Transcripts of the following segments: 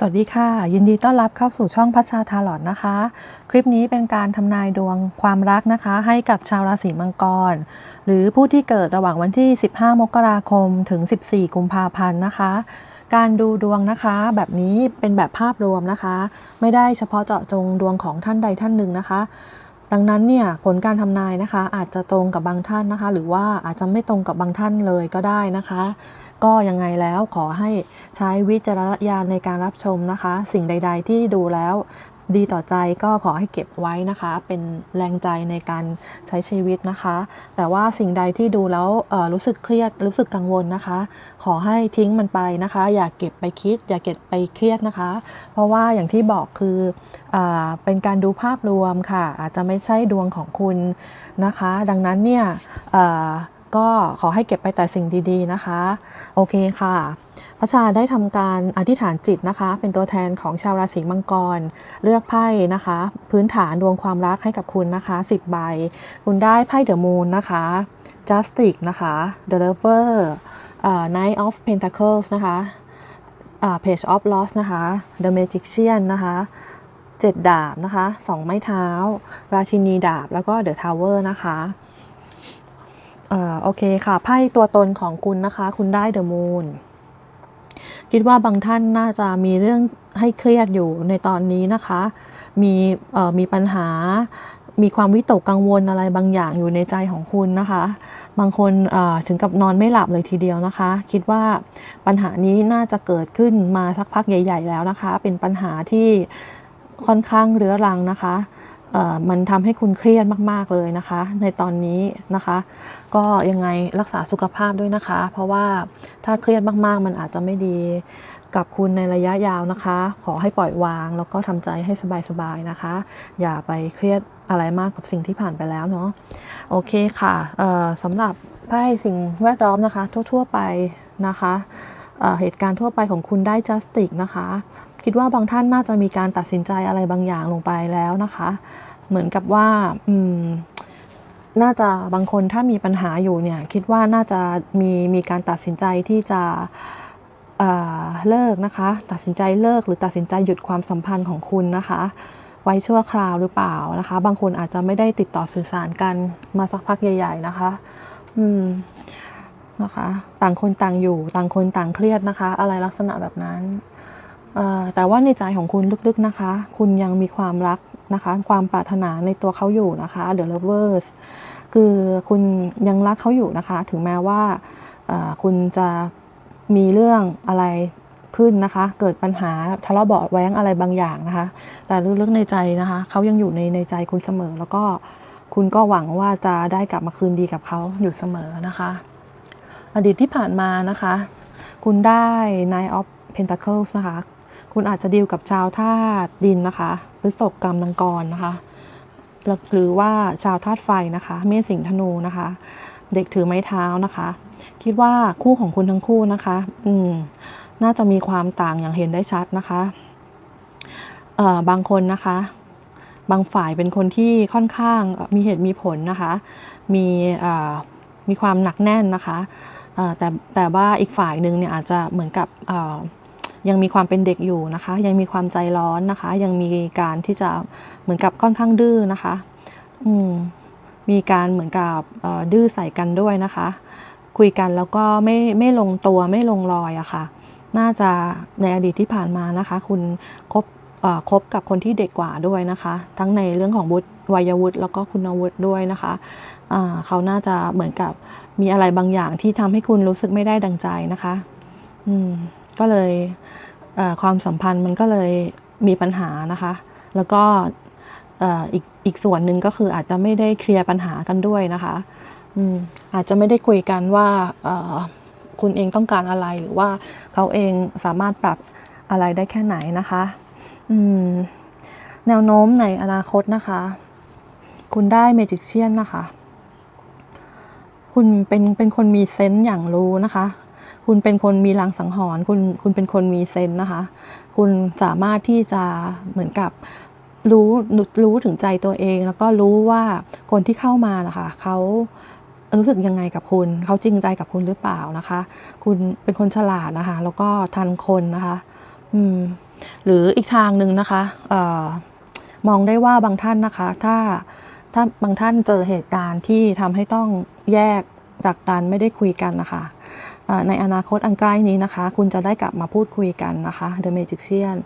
สวัสดีค่ะ ยินดีต้อนรับเข้าสู่ช่องพัชชาทาลอดนะคะ คลิปนี้เป็นการทำนายดวงความรักนะคะ ให้กับชาวราศีมังกร หรือผู้ที่เกิดระหว่างวันที่ 15 มกราคมถึง 14 กุมภาพันธ์นะคะ การดูดวงนะคะ แบบนี้เป็นแบบภาพรวมนะคะ ไม่ได้เฉพาะเจาะจงดวงของท่านใดท่านหนึ่งนะคะดังนั้นเนี่ยผลการทำนายนะคะ อาจจะตรงกับบางท่านนะคะ หรือว่าอาจจะไม่ตรงกับบางท่านเลยก็ได้นะคะ ก็ยังไงแล้วขอให้ใช้วิจารณญาณในการรับชมนะคะ สิ่งใด ๆ ที่ดูแล้วดีต่อใจก็ขอให้เก็บไว้นะคะ เป็นแรงใจในการใช้ชีวิตนะคะ แต่ว่าสิ่งใดที่ดูแล้วรู้สึกเครียดรู้สึกกังวลนะคะ ขอให้ทิ้งมันไปนะคะ อย่าเก็บไปคิด อย่าเก็บไปเครียดนะคะ เพราะว่าอย่างที่บอกคืออเป็นการดูภาพรวมค่ะ อาจจะไม่ใช่ดวงของคุณนะคะ ดังนั้นเนี่ย ก็ขอให้เก็บไปแต่สิ่งดีๆนะคะ โอเคค่ะ พระชาได้ทำการอธิษฐานจิตนะคะ เป็นตัวแทนของชาวราศีมังกร เลือกไพ่นะคะ พื้นฐานดวงความรักให้กับคุณนะคะ10ใบ คุณได้ไพ่เดอะมูนนะคะ Justice นะคะ The Lover อ่า Knight of Pentacles นะคะอ่า Page of Lost นะคะ The Magician นะคะเจ็ดดาบนะคะสองไม้เท้า ราชินีดาบ แล้วก็ The Tower นะคะ อ่อโอเคค่ะไพ่ตัวตนของคุณนะคะ คุณได้ The Moon คิดว่าบางท่านน่าจะมีเรื่องให้เครียดอยู่ในตอนนี้นะคะ มีเอ่อมีปัญหา มีความวิตกกังวลอะไรบางอย่างอยู่ในใจของคุณนะคะ บางคนเอ่อถึงกับนอนไม่หลับเลยทีเดียวนะคะ คิดว่าปัญหานี้น่าจะเกิดขึ้นมาสักพักใหญ่ ๆ แล้วนะคะ เป็นปัญหาที่ค่อนข้างเรื้อรังนะคะ มันทำให้คุณเครียดมาก ๆ เลยนะคะ ในตอนนี้นะคะ ก็ยังไงรักษาสุขภาพด้วยนะคะ เพราะว่าถ้าเครียดมาก ๆ มันอาจจะไม่ดีกับคุณในระยะยาวนะคะ ขอให้ปล่อยวาง แล้วก็ทำใจให้สบาย ๆ นะคะ อย่าไปเครียดอะไรมากกับสิ่งที่ผ่านไปแล้วเนาะโอเคค่ะสำหรับไพ่สิ่งแวดล้อมนะคะ ทั่ว ๆ ไปนะคะเเหตุการณ์ทั่วไปของคุณได้ justice นะคะคิดว่าบางท่านน่าจะมีการตัดสินใจอะไรบางอย่างลงไปแล้วนะคะ เหมือนกับว่าอืมน่าจะบางคนถ้ามีปัญหาอยู่เนี่ยคิดว่าน่าจะมีมีการตัดสินใจที่จะเเลิกนะคะ ตัดสินใจเลิกหรือตัดสินใจหยุดความสัมพันธ์ของคุณนะคะ ไว้ชั่วคราวหรือเปล่านะคะ บางคนอาจจะไม่ได้ติดต่อสื่อสารกันมาสักพักใหญ่ ๆนะคะอืมนะคะ ต่างคนต่างอยู่ต่างคนต่างเครียดนะคะ อะไรลักษณะแบบนั้น แต่ว่าในใจของคุณลึกๆนะคะ คุณยังมีความรักนะคะ ความปรารถนาในตัวเขาอยู่นะคะ The Lovers คือคุณยังรักเขาอยู่นะคะ ถึงแม้ว่าคุณจะมีเรื่องอะไรขึ้นนะคะ เกิดปัญหาทะเลาะเบาะแว้งอะไรบางอย่างนะคะ แต่ลึกๆในใจนะคะเขายังอยู่ในในใจคุณเสมอ แล้วก็คุณก็หวังว่าจะได้กลับมาคืนดีกับเขาอยู่เสมอนะคะ อดีตที่ผ่านมานะคะ คุณได้ Nine of Pentacles นะคะ คุณอาจจะดีลกับชาวธาตุดินนะคะพฤษภกรรมมังกรนะคะหรือว่าชาวธาตุไฟนะคะ เมษสิงห์ธนูนะคะ เด็กถือไม้เท้านะคะ คิดว่าคู่ของคุณทั้งคู่นะคะ อืม น่าจะมีความต่างอย่างเห็นได้ชัดนะคะเอ่อบางคนนะคะ บางฝ่ายเป็นคนที่ค่อนข้างมีเหตุมีผลนะคะ มีเอ่อมีความหนักแน่นนะคะเอ่อแต่แต่ว่าอีกฝ่ายหนึ่งเนี่ยอาจจะเหมือนกับเอ่อ ยังมีความเป็นเด็กอยู่นะคะ ยังมีความใจร้อนนะคะ ยังมีการที่จะเหมือนกับค่อนข้างดื้อนะคะอืมมีการเหมือนกับดื้อใส่กันด้วยนะคะ คุยกันแล้วก็ไม่ไม่ลงตัวไม่ลงรอยอะค่ะ น่าจะในอดีตที่ผ่านมานะคะ คุณคบคบกับคนที่เด็กกว่าด้วยนะคะ ทั้งในเรื่องของวุฒิวัยวุฒิแล้วก็คุณวุฒิด้วยนะคะเขาน่าจะเหมือนกับมีอะไรบางอย่างที่ทำให้คุณรู้สึกไม่ได้ดังใจนะคะ อืม ก็เลย ความสัมพันธ์มันก็เลยมีปัญหานะคะ แล้วก็อีกอีกส่วนหนึ่งก็คืออาจจะไม่ได้เคลียร์ปัญหากันด้วยนะคะออาจจะไม่ได้คุยกันว่าคุณเองต้องการอะไรหรือว่าเขาเองสามารถปรับอะไรได้แค่ไหนนะคะแนวโน้มในอนาคตนะคะ คุณได้เมจิกเชียนนะคะ คุณเป็นเป็นคนมีเซนส์อย่างรู้นะคะ คุณเป็นคนมีลางสังหรณ์คุณคุณเป็นคนมีเซนนะคะ คุณสามารถที่จะเหมือนกับรู้รู้ถึงใจตัวเอง แล้วก็รู้ว่าคนที่เข้ามานะคะเขารู้สึกยังไงกับคุณเขาจริงใจกับคุณหรือเปล่านะคะ คุณเป็นคนฉลาดนะคะ แล้วก็ทันคนนะคะ อืม หรืออีกทางหนึ่งนะคะเออมองได้ว่าบางท่านนะคะ ถ้าถ้าบางท่านเจอเหตุการณ์ที่ทำให้ต้องแยกจากกันไม่ได้คุยกันนะคะ ในอนาคตอันใกล้นี้นะคะ คุณจะได้กลับมาพูดคุยกันนะคะ The Magician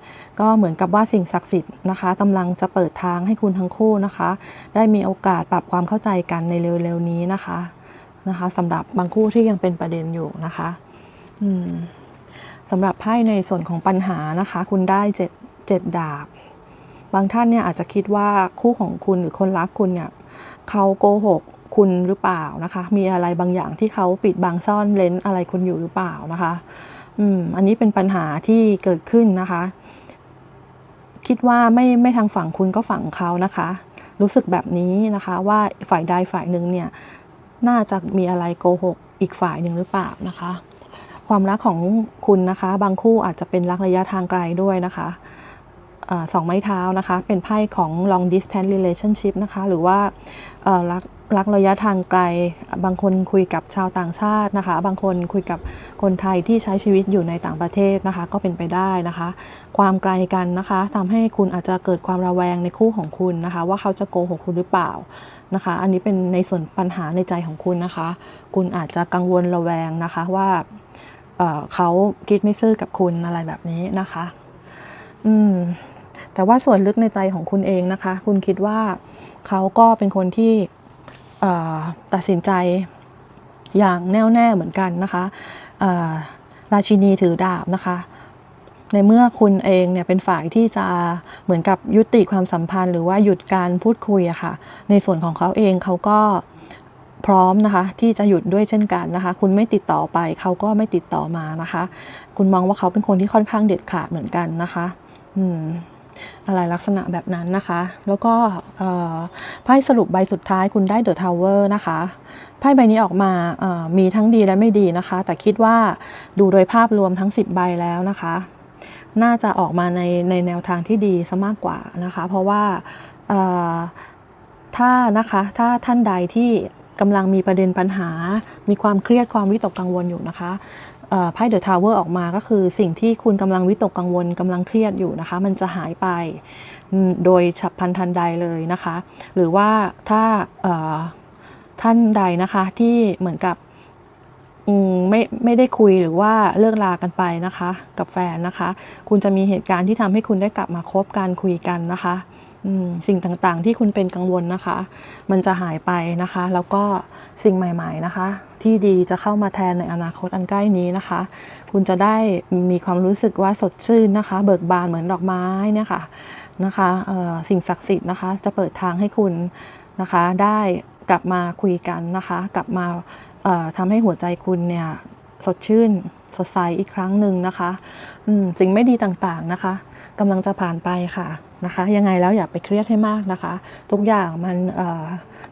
ก็เหมือนกับว่าสิ่งศักดิ์สิทธิ์นะคะกำลังจะเปิดทางให้คุณทั้งคู่นะคะ ได้มีโอกาสปรับความเข้าใจกันในเร็วๆนี้นะคะนะคะสำหรับบางคู่ที่ยังเป็นประเด็นอยู่นะคะสำหรับไพ่ในส่วนของปัญหานะคะ คุณได้เจ็ดเจ็ดดาบ บางท่านเนี่ยอาจจะคิดว่าคู่ของคุณหรือคนรักคุณเนี่ยเขาโกหก คุณหรือเปล่านะคะ มีอะไรบางอย่างที่เขาปิดบังซ่อนเลนอะไรคุณอยู่หรือเปล่านะคะอืมอันนี้เป็นปัญหาที่เกิดขึ้นนะคะ คิดว่าไม่ไม่ทางฝั่งคุณก็ฝั่งเขานะคะ รู้สึกแบบนี้นะคะว่าฝ่ายใดฝ่ายหนึ่งเนี่ยน่าจะมีอะไรโกหกอีกฝ่ายหนึ่งหรือเปล่านะคะ ความรักของคุณนะคะ บางคู่อาจจะเป็นรักระยะทางไกลด้วยนะคะออสองไม้เท้านะคะ เป็นไพ่ของ long distance relationship นะคะ หรือว่าเอ่อรัก รักระยะทางไกล บางคนคุยกับชาวต่างชาตินะคะ บางคนคุยกับคนไทยที่ใช้ชีวิตอยู่ในต่างประเทศนะคะ ก็เป็นไปได้นะคะ ความไกลกันนะคะทำให้คุณอาจจะเกิดความระแวงในคู่ของคุณนะคะ ว่าเขาจะโกหกคุณหรือเปล่านะคะ อันนี้เป็นในส่วนปัญหาในใจของคุณนะคะ คุณอาจจะกังวลระแวงนะคะว่าเเขาคิดไม่ซื่อกับคุณอะไรแบบนี้นะคะ อืมแต่ว่าส่วนลึกในใจของคุณเองนะคะ คุณคิดว่าเขาก็เป็นคนที่ ตัดสินใจอย่างแน่วแน่เหมือนกันนะคะราชินีถือดาบนะคะ ในเมื่อคุณเองเนี่ยเป็นฝ่ายที่จะเหมือนกับยุติความสัมพันธ์ หรือว่าหยุดการพูดคุยอะค่ะ ในส่วนของเขาเองเขาก็พร้อมนะคะ ที่จะหยุดด้วยเช่นกันนะคะ คุณไม่ติดต่อไปเขาก็ไม่ติดต่อมานะคะ คุณมองว่าเขาเป็นคนที่ค่อนข้างเด็ดขาดเหมือนกันนะคะ อืม อะไรลักษณะแบบนั้นนะคะ แล้วก็ไพ่สรุปใบสุดท้ายคุณได้เดอะทาวเวอร์นะคะไพ่ใบนี้ออกมามีทั้งดีและไม่ดีนะคะ แต่คิดว่าดูโดยภาพรวมทั้ง 10 ใบแล้วนะคะ น่าจะออกมาในในแนวทางที่ดีซะมากกว่านะคะ เพราะว่าถ้านะคะถ้าท่านใดที่กำลังมีประเด็นปัญหา มีความเครียดความวิตกกังวลอยู่นะคะ ไพ่เดอะทาวเวอร์ออกมาก็คือสิ่งที่คุณกำลังวิตกกังวลกำลังเครียดอยู่นะคะ มันจะหายไปโดยฉับพลันทันใดเลยนะคะ หรือว่าถ้าท่านใดนะคะที่เหมือนกับไม่ไม่ได้คุยหรือว่าเลิกลากันไปนะคะ กับแฟนนะคะ คุณจะมีเหตุการณ์ที่ทำให้คุณได้กลับมาคบกันคุยกันนะคะสิ่งต่างๆที่คุณเป็นกังวลนะคะ มันจะหายไปนะคะ แล้วก็สิ่งใหม่ ๆ นะคะ ที่ดีจะเข้ามาแทนในอนาคตอันใกล้นี้นะคะ คุณจะได้มีความรู้สึกว่าสดชื่นนะคะ เบิกบานเหมือนดอกไม้เนี่ยค่ะนะคะสิ่งศักดิ์สิทธิ์นะคะ จะเปิดทางให้คุณนะคะ ได้กลับมาคุยกันนะคะ กลับมาทำให้หัวใจคุณเนี่ยสดชื่นสดใสอีกครั้งหนึ่งนะคะสิ่งไม่ดีต่างๆนะคะกำลังจะผ่านไปค่ะ นะคะ ยังไงแล้วอย่าไปเครียดให้มากนะคะ ทุกอย่างมันเ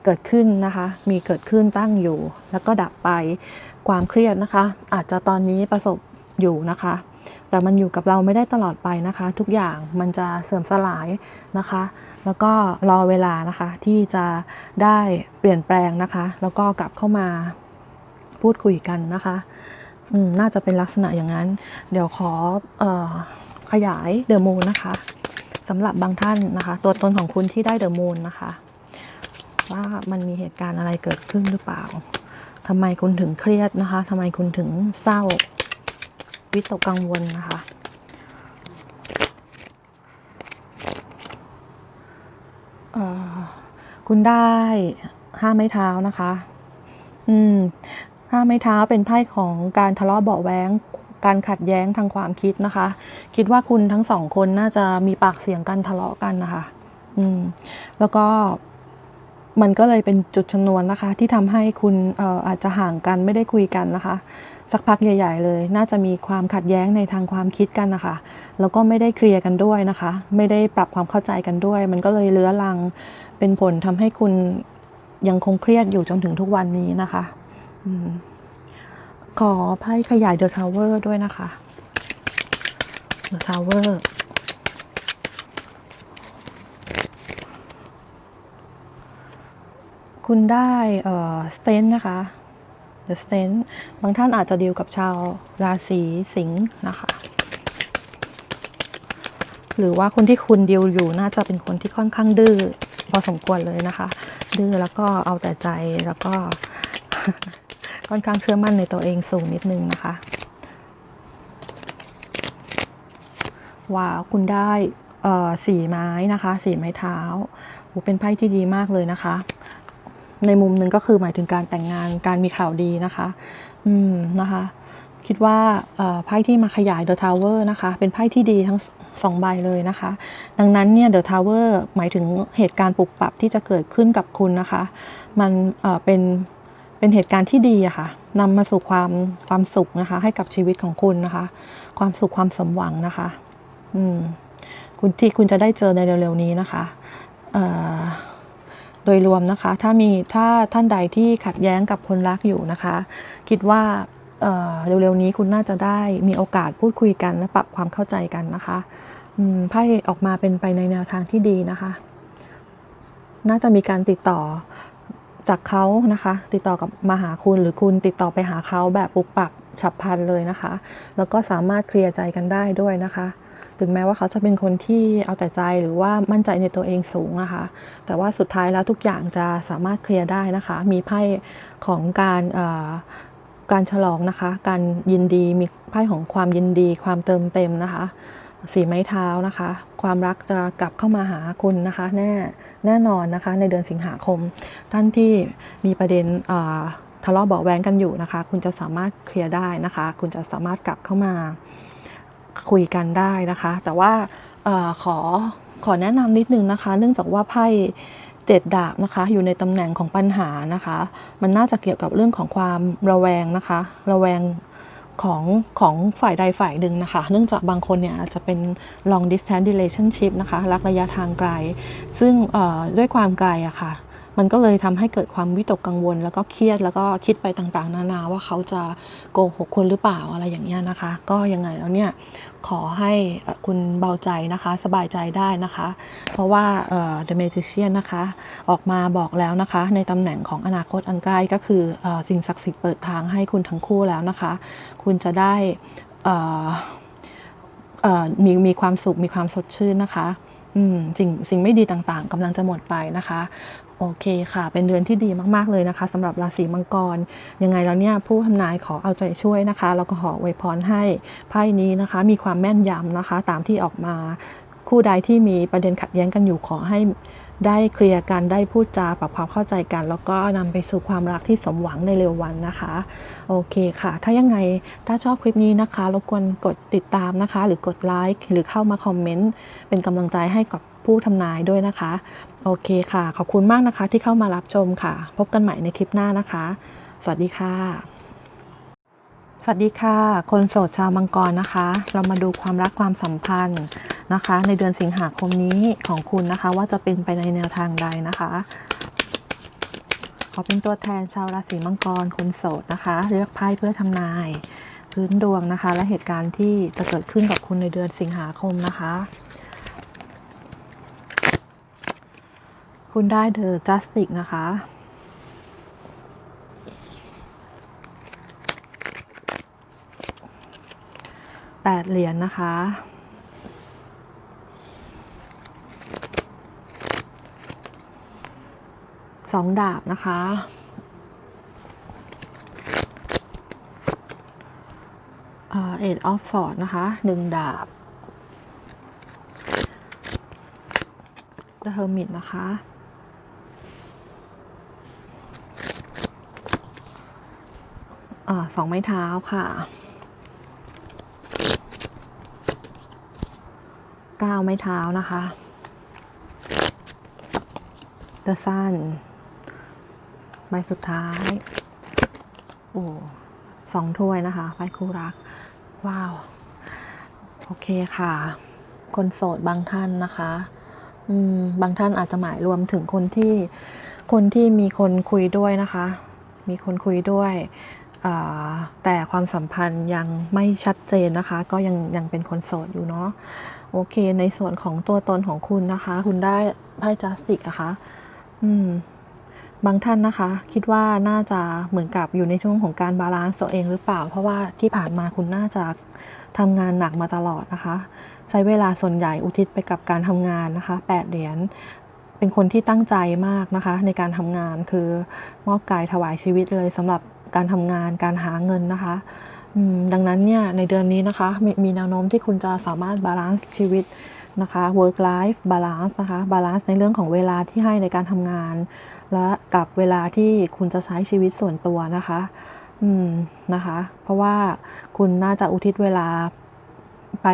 เกิดขึ้นนะคะ มีเกิดขึ้นตั้งอยู่ แล้วก็ดับไปความเครียดนะคะ อาจจะตอนนี้ประสบอยู่นะคะ แต่มันอยู่กับเราไม่ได้ตลอดไปนะคะ ทุกอย่างมันจะเสื่อมสลายนะคะ แล้วก็รอเวลานะคะที่จะได้เปลี่ยนแปลงนะคะ แล้วก็กลับเข้ามาพูดคุยกันนะคะน่าจะเป็นลักษณะอย่างนั้น เดี๋ยวขอออขยายเดอะมูนนะคะ สำหรับบางท่านนะคะ ตัวตนของคุณที่ได้เดอะมูนนะคะ ว่ามันมีเหตุการณ์อะไรเกิดขึ้นหรือเปล่าทำไมคุณถึงเครียดนะคะทำไมคุณถึงเศร้า วิตกกังวลนะคะคุณได้ห้าไม้เท้านะคะ อืมห้าไม้เท้าเป็นไพ่ของการทะเลาะเบาะแว้ง การขัดแย้งทางความคิดนะคะ คิดว่าคุณทั้งสองคนน่าจะมีปากเสียงกันทะเลาะกันนะคะอืมแล้วก็มันก็เลยเป็นจุดชนวนนะคะ ที่ทำให้คุณเอ่ออาจจะห่างกันไม่ได้คุยกันนะคะ สักพักใหญ่ ๆ เลย น่าจะมีความขัดแย้งในทางความคิดกันนะคะแล้วก็ไม่ได้เคลียร์กันด้วยนะคะ ไม่ได้ปรับความเข้าใจกันด้วย มันก็เลยเลื้อรังเป็นผลทำให้คุณยังคงเครียดอยู่จนถึงทุกวันนี้นะคะ อืม ขอไพ่ขยาย The Tower ด้วยนะคะ The Tower คุณได้เอ่อ Stand นะคะ The Stand บางท่านอาจจะดีลกับชาวราศีสิงห์นะคะ หรือว่าคนที่คุณดีลอยู่น่าจะเป็นคนที่ค่อนข้างดื้อพอสมควรเลยนะคะ ดื้อแล้วก็เอาแต่ใจแล้วก็ ค่อนข้างเชื่อมั่นในตัวเองสูงนิดนึงนะคะ ว้าวคุณได้สีไม้นะคะ สีไม้เท้าโหเป็นไพ่ที่ดีมากเลยนะคะ ในมุมหนึ่งก็คือหมายถึงการแต่งงานการมีข่าวดีนะคะ อืมนะคะ คิดว่าไพ่ที่มาขยาย The Tower นะคะ เป็นไพ่ที่ดีทั้งสองใบเลยนะคะ ดังนั้นเนี่ย The Tower หมายถึงเหตุการณ์ปรับปรับที่จะเกิดขึ้นกับคุณนะคะ มันเเป็น เป็นเหตุการณ์ที่ดีอะค่ะนำมาสู่ความความสุขนะคะ ให้กับชีวิตของคุณนะคะ ความสุขความสมหวังนะคะ อืมคุณที่คุณจะได้เจอในเร็วๆนี้นะคะโดยรวมนะคะ ถ้ามีถ้าท่านใดที่ขัดแย้งกับคนรักอยู่นะคะ คิดว่าเเร็วๆนี้คุณน่าจะได้มีโอกาสพูดคุยกันและปรับความเข้าใจกันนะคะอืมไพ่ออกมาเป็นไปในแนวทางที่ดีนะคะ น่าจะมีการติดต่อ จากเขานะคะ ติดต่อกับมาหาคุณหรือคุณติดต่อไปหาเขาแบบปุบปับฉับพลันเลยนะคะ แล้วก็สามารถเคลียร์ใจกันได้ด้วยนะคะ ถึงแม้ว่าเขาจะเป็นคนที่เอาแต่ใจหรือว่ามั่นใจในตัวเองสูงนะคะ แต่ว่าสุดท้ายแล้วทุกอย่างจะสามารถเคลียร์ได้นะคะ มีไพ่ของการเอ่อการฉลองนะคะ การยินดีมีไพ่ของความยินดี ความเติมเต็มนะคะ สีไม้เท้านะคะ ความรักจะกลับเข้ามาหาคุณนะคะ แน่แน่นอนนะคะ ในเดือนสิงหาคม ท่านที่มีประเด็นทะเลาะเบาะแว้งกันอยู่นะคะ คุณจะสามารถเคลียร์ได้นะคะ คุณจะสามารถกลับเข้ามาคุยกันได้นะคะ แต่ว่าอขอขอแนะนำนิดนึงนะคะ เนื่องจากว่าไพ่เจ็ดดาบนะคะ อยู่ในตำแหน่งของปัญหานะคะ มันน่าจะเกี่ยวกับเรื่องของความระแวงนะคะ ระแวง ของของฝ่ายใดฝ่ายหนึ่งนะคะ เนื่องจากบางคนเนี่ยอาจจะเป็น long distance relationship นะคะ รักระยะทางไกล ซึ่งด้วยความไกลอะค่ะ มันก็เลยทำให้เกิดความวิตกกังวล แล้วก็เครียดแล้วก็คิดไปต่างๆ นานาว่าเขาจะโกหกคุณหรือเปล่าอะไรอย่างเงี้ยนะคะ ก็ยังไงแล้วเนี่ยขอให้คุณเบาใจนะคะสบายใจได้นะคะ เพราะว่า The Magician นะคะ ออกมาบอกแล้วนะคะ ในตำแหน่งของอนาคตอันใกล้ก็คืออสิ่งศักดิ์สิทธิ์เปิดทางให้คุณทั้งคู่แล้วนะคะ คุณจะได้มีมีความสุขมีความสดชื่นนะคะ สิ่งสิ่งไม่ดีต่างๆกำลังจะหมดไปนะคะโอเคค่ะ เป็นเดือนที่ดีมากๆเลยนะคะสำหรับราศีมังกร ยังไงแล้วเนี่ยผู้ทำนายขอเอาใจช่วยนะคะ แล้วก็ขออวยพรให้ไพ่นี้นะคะ มีความแม่นยำนะคะ ตามที่ออกมาคู่ใดที่มีประเด็นขัดแย้งกันอยู่ขอให้ ได้เคลียร์กันได้พูดจาปรับความเข้าใจกัน แล้วก็นำไปสู่ความรักที่สมหวังในเร็ววันนะคะ โอเคค่ะ ถ้ายังไงถ้าชอบคลิปนี้นะคะรบกวนกดติดตามนะคะ หรือกดไลค์หรือเข้ามาคอมเมนต์เป็นกำลังใจให้กับผู้ทำนายด้วยนะคะ โอเคค่ะ ขอบคุณมากนะคะที่เข้ามารับชมค่ะ พบกันใหม่ในคลิปหน้านะคะ สวัสดีค่ะ สวัสดีค่ะ คนโสดชาวมังกรนะคะ เรามาดูความรักความสัมพันธ์ นะคะ ในเดือนสิงหาคมนี้ของคุณนะคะ ว่าจะเป็นไปในแนวทางใดนะคะขอเป็นตัวแทนชาวราศีมังกรคนโสดนะคะ เลือกไพ่เพื่อทำนาย พื้นดวงนะคะ และเหตุการณ์ที่จะเกิดขึ้นกับคุณในเดือนสิงหาคมนะคะ คุณได้เดอะจัสติกนะคะแปดเหรียญนะคะ สองดาบนะคะ เอ็ดออฟสอดนะคะหนึ่งดาบ The Hermit นะคะอสองไม้เท้าค่ะเก้าไม้เท้านะคะ The Sun ใบสุดท้าย โอ้สองถ้วยนะคะไพ่คู่รัก ว้าว โอเคค่ะ คนโสดบางท่านนะคะอืมบางท่านอาจจะหมายรวมถึงคนที่คนที่มีคนคุยด้วยนะคะ มีคนคุยด้วยอ่าแต่ความสัมพันธ์ยังไม่ชัดเจนนะคะ ก็ยังยังเป็นคนโสดอยู่เนาะโอเค ในส่วนของตัวตนของคุณนะคะ คุณได้ไพ่จัสติกอะคะอืม บางท่านนะคะ คิดว่าน่าจะเหมือนกับอยู่ในช่วงของการบาลานซ์ตัวเองหรือเปล่า เพราะว่าที่ผ่านมาคุณน่าจะทำงานหนักมาตลอดนะคะ ใช้เวลาส่วนใหญ่อุทิศไปกับการทำงานนะคะ8เหรียญเป็นคนที่ตั้งใจมากนะคะ ในการทำงานคือมอบกายถวายชีวิตเลยสำหรับการทำงานการหาเงินนะคะดังนั้นเนี่ยในเดือนนี้นะคะมมีแนวโน้มที่คุณจะสามารถบาลานซ์ชีวิต นะคะ work life balance นะคะ balance ในเรื่องของเวลาที่ให้ในการทำงาน และกับเวลาที่คุณจะใช้ชีวิตส่วนตัวนะคะ อืม นะคะ เพราะว่าคุณน่าจะอุทิศเวลาไป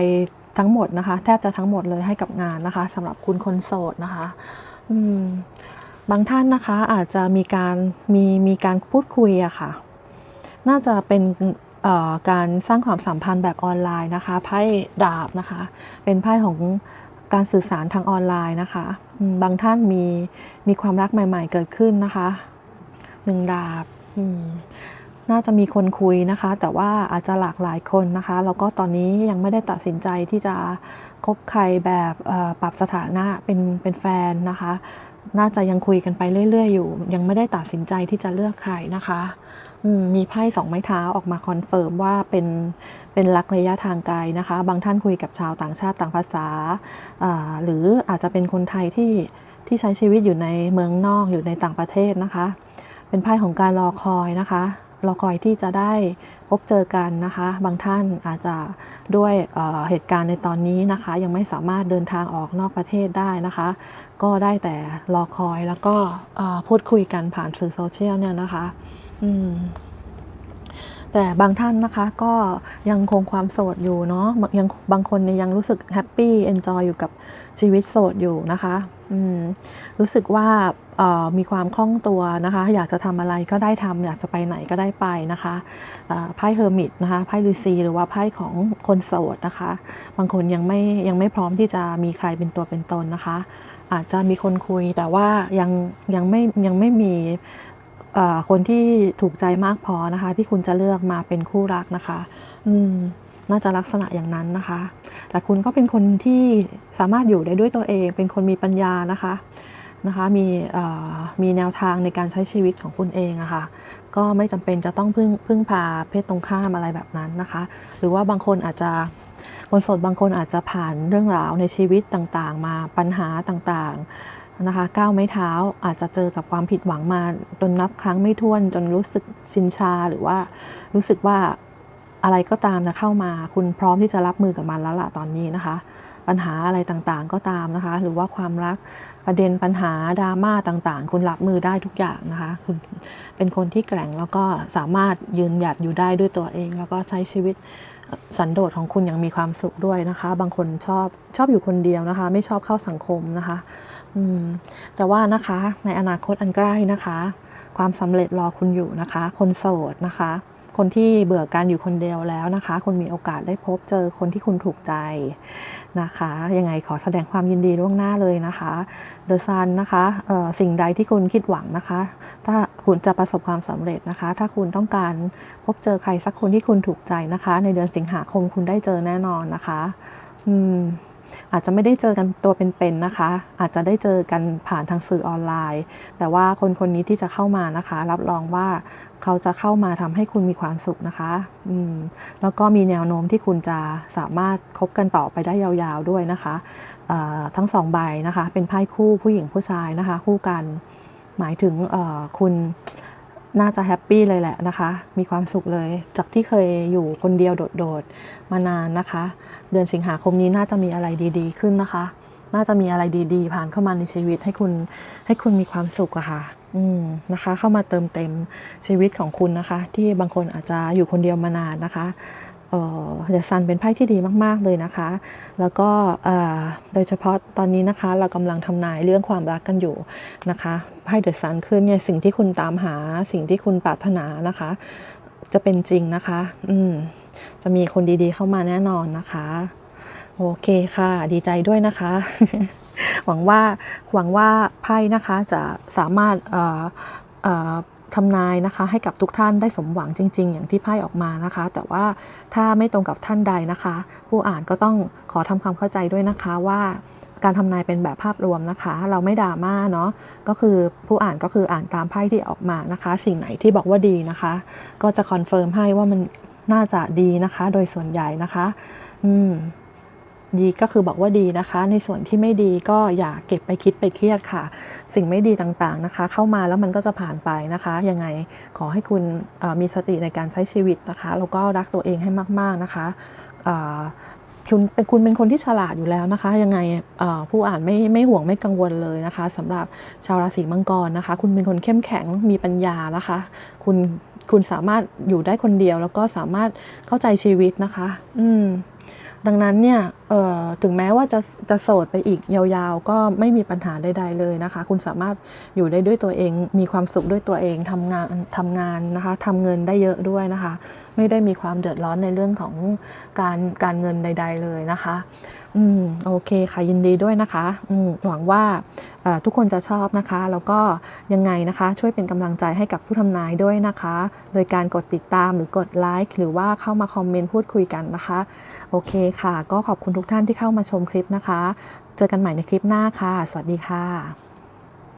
ทั้งหมดนะคะ แทบจะทั้งหมดเลยให้กับงานนะคะสำหรับคุณคนโสดนะคะ อืม บางท่านนะคะอาจจะมีการมีมีการพูดคุยอะค่ะ น่าจะเป็น การสร้างความสัมพันธ์แบบออนไลน์นะคะไพ่ดาบนะคะ เป็นไพ่ของการสื่อสารทางออนไลน์นะคะ บางท่านมีมีความรักใหม่ ๆ เกิดขึ้นนะคะหนึ่งดาบน่าจะมีคนคุยนะคะ แต่ว่าอาจจะหลากหลายคนนะคะแล้วก็ตอนนี้ยังไม่ได้ตัดสินใจที่จะคบใครแบบปรับสถานะเป็นเป็นแฟนนะคะ น่าจะยังคุยกันไปเรื่อย ๆ อยู่ ยังไม่ได้ตัดสินใจที่จะเลือกใครนะคะมีไพ่สองไม้เท้าออกมาคอนเฟิร์มว่าเป็นเป็นรักระยะทางไกลนะคะ บางท่านคุยกับชาวต่างชาติต่างภาษา หรืออาจจะเป็นคนไทยที่ที่ใช้ชีวิตอยู่ในเมืองนอกอยู่ในต่างประเทศนะคะ เป็นไพ่ของการรอคอยนะคะ รอคอยที่จะได้พบเจอกันนะคะ บางท่านอาจจะด้วยเเหตุการณ์ในตอนนี้นะคะ ยังไม่สามารถเดินทางออกนอกประเทศได้นะคะ ก็ได้แต่รอคอยแล้วก็พูดคุยกันผ่านสื่อโซเชียลเนี่ยนะคะแต่บางท่านนะคะก็ยังคงความโสดอยู่เนาะยังบางคนเนี่ยยังรู้สึกแฮปปี้เอนจอยอยู่กับชีวิตโสดอยู่นะคะรู้สึกว่า มีความคล่องตัวนะคะ อยากจะทำอะไรก็ได้ทำอยากจะไปไหนก็ได้ไปนะคะไพ่เฮอร์มิตนะคะไพ่ฤาษีหรือว่าไพ่ของคนโสดนะคะ บางคนยังไม่ยังไม่พร้อมที่จะมีใครเป็นตัวเป็นตนนะคะ อาจจะมีคนคุยแต่ว่ายังยังไม่ยังไม่มีคนที่ถูกใจมากพอนะคะ ที่คุณจะเลือกมาเป็นคู่รักนะคะ อืมน่าจะลักษณะอย่างนั้นนะคะ แต่คุณก็เป็นคนที่สามารถอยู่ได้ด้วยตัวเอง เป็นคนมีปัญญานะคะ นะคะมีมีแนวทางในการใช้ชีวิตของคุณเองอะค่ะก็ไม่จำเป็นจะต้องพึ่งพึ่งพาเพศตรงข้ามอะไรแบบนั้นนะคะ หรือว่าบางคนอาจจะคนสดบางคนอาจจะผ่านเรื่องราวในชีวิตต่างๆ มาปัญหาต่างๆนะคะก้าวไม้เท้าอาจจะเจอกับความผิดหวังมาจนนับครั้งไม่ถ้วนจนรู้สึกชินชาหรือว่ารู้สึกว่าอะไรก็ตามนะเข้ามาคุณพร้อมที่จะรับมือกับมันแล้วล่ะตอนนี้นะคะ ปัญหาอะไรต่างๆก็ตามนะคะ หรือว่าความรักประเด็นปัญหาดราม่าต่างๆ คุณรับมือได้ทุกอย่างนะคะ คุณเป็นคนที่แกร่งแล้วก็สามารถยืนหยัดอยู่ได้ด้วยตัวเอง แล้วก็ใช้ชีวิตสันโดษของคุณอย่างมีความสุขด้วยนะคะ บางคนชอบชอบอยู่คนเดียวนะคะ ไม่ชอบเข้าสังคมนะคะอืมแต่ว่านะคะในอนาคตอันใกล้นะคะ ความสำเร็จรอคุณอยู่นะคะ คนโสดนะคะ คนที่เบื่อการอยู่คนเดียวแล้วนะคะ คุณมีโอกาสได้พบเจอคนที่คุณถูกใจนะคะ ยังไงขอแสดงความยินดีล่วงหน้าเลยนะคะเดอะซันนะคะสิ่งใดที่คุณคิดหวังนะคะ ถ้าคุณจะประสบความสำเร็จนะคะ ถ้าคุณต้องการพบเจอใครสักคนที่คุณถูกใจนะคะ ในเดือนสิงหาคมคุณได้เจอแน่นอนนะคะ อืม อาจจะไม่ได้เจอกันตัวเป็นๆนะคะ อาจจะได้เจอกันผ่านทางสื่อออนไลน์ แต่ว่าคนคนนี้ที่จะเข้ามานะคะ รับรองว่าเขาจะเข้ามาทำให้คุณมีความสุขนะคะอืมแล้วก็มีแนวโน้มที่คุณจะสามารถคบกันต่อไปได้ยาวๆด้วยนะคะทั้งสองใบนะคะ เป็นไพ่คู่ผู้หญิงผู้ชายนะคะ คู่กัน หมายถึงคุณน่าจะแฮปปี้เลยแหละนะคะ มีความสุขเลย จากที่เคยอยู่คนเดียวโดดๆ มานานนะคะ เดือนสิงหาคมนี้น่าจะมีอะไรดีๆ ขึ้นนะคะ น่าจะมีอะไรดีๆ ผ่านเข้ามาในชีวิตให้คุณให้คุณมีความสุขอะค่ะ อืมนะคะ เข้ามาเติมเต็มชีวิตของคุณนะคะ ที่บางคนอาจจะอยู่คนเดียวมานานนะคะเอ่อเดอะซันเป็นไพ่ที่ดีมากๆเลยนะคะ แล้วก็เอ่อโดยเฉพาะตอนนี้นะคะเรากำลังทำนายเรื่องความรักกันอยู่นะคะไพ่เดอะซันขึ้นเนี่ยสิ่งที่คุณตามหาสิ่งที่คุณปรารถนานะคะ จะเป็นจริงนะคะ อืม จะมีคนดีๆเข้ามาแน่นอนนะคะ โอเคค่ะ ดีใจด้วยนะคะ หวังว่าหวังว่าไพ่นะคะจะสามารถทำนายนะคะให้กับทุกท่านได้สมหวังจริง ๆ อย่างที่ไพ่ออกมานะคะ แต่ว่าถ้าไม่ตรงกับท่านใดนะคะ ผู้อ่านก็ต้องขอทำความเข้าใจด้วยนะคะว่าการทำนายเป็นแบบภาพรวมนะคะ เราไม่ดราม่าเนาะก็คือผู้อ่านก็คืออ่านตามไพ่ที่ออกมานะคะ สิ่งไหนที่บอกว่าดีนะคะ ก็จะคอนเฟิร์มให้ว่ามัน น่าจะดีนะคะ โดยส่วนใหญ่นะคะ อืมดีก็คือบอกว่าดีนะคะ ในส่วนที่ไม่ดีก็อย่าเก็บไปคิดไปเครียดค่ะ สิ่งไม่ดีต่างๆนะคะ เข้ามาแล้วมันก็จะผ่านไปนะคะ ยังไงขอให้คุณมีสติในการใช้ชีวิตนะคะแล้วก็รักตัวเองให้มาก ๆนะคะคุณเป็นคุณเป็นคนที่ฉลาดอยู่แล้วนะคะ ยังไงผู้อ่านไม่ไม่ห่วงไม่กังวลเลยนะคะสำหรับชาวราศีมังกรนะคะ คุณเป็นคนเข้มแข็งมีปัญญานะคะ คุณ คุณสามารถอยู่ได้คนเดียว แล้วก็สามารถเข้าใจชีวิตนะคะ อืม ดังนั้นเนี่ยถึงแม้ว่าจะจะโสดไปอีกยาวๆ ก็ไม่มีปัญหาใดๆเลยนะคะ คุณสามารถอยู่ได้ด้วยตัวเอง มีความสุขด้วยตัวเองทำงานทำงานนะคะทำเงินได้เยอะด้วยนะคะ ไม่ได้มีความเดือดร้อนในเรื่องของการการเงินใด ๆ เลยนะคะอืมโอเคค่ะยินดีด้วยนะคะอืมหวังว่าทุกคนจะชอบนะคะ แล้วก็ยังไงนะคะ ช่วยเป็นกำลังใจให้กับผู้ทำนายด้วยนะคะ โดยการกดติดตามหรือกดไลค์หรือว่าเข้ามาคอมเมนต์พูดคุยกันนะคะ โอเคค่ะ ก็ขอบคุณทุกท่านที่เข้ามาชมคลิปนะคะ เจอกันใหม่ในคลิปหน้าค่ะ สวัสดีค่ะ